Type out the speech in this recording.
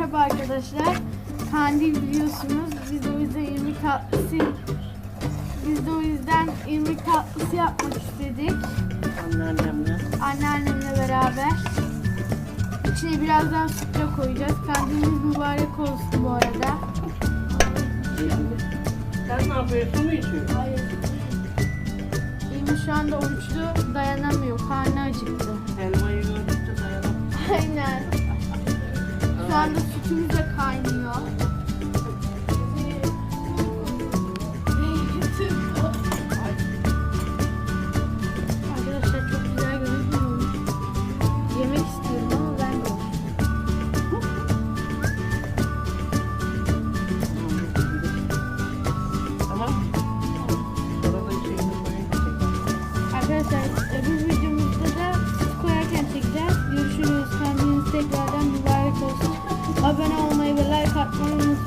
Merhaba arkadaşlar. Kandil biliyorsunuz. Biz de o yüzden irmik tatlısı biz de o yüzden irmik tatlısı yapmak istedik. Anneannemle. Anneannemle beraber. İçine birazdan süt de koyacağız. Kandiliniz mübarek olsun bu arada. Sen ne yapıyorsun? Su mu içiyorsun? Hayır. İrmik şu anda oruçlu dayanamıyor. Karnı acıktı. Elmayı gördükçe dayanamam. Aynen. Şu anda sütümüz de kaynıyor. Arkadaşlar çok güzel görünüyor. Yemek istiyorum ama ben de. Tamam. Arkadaşlar süt koyarken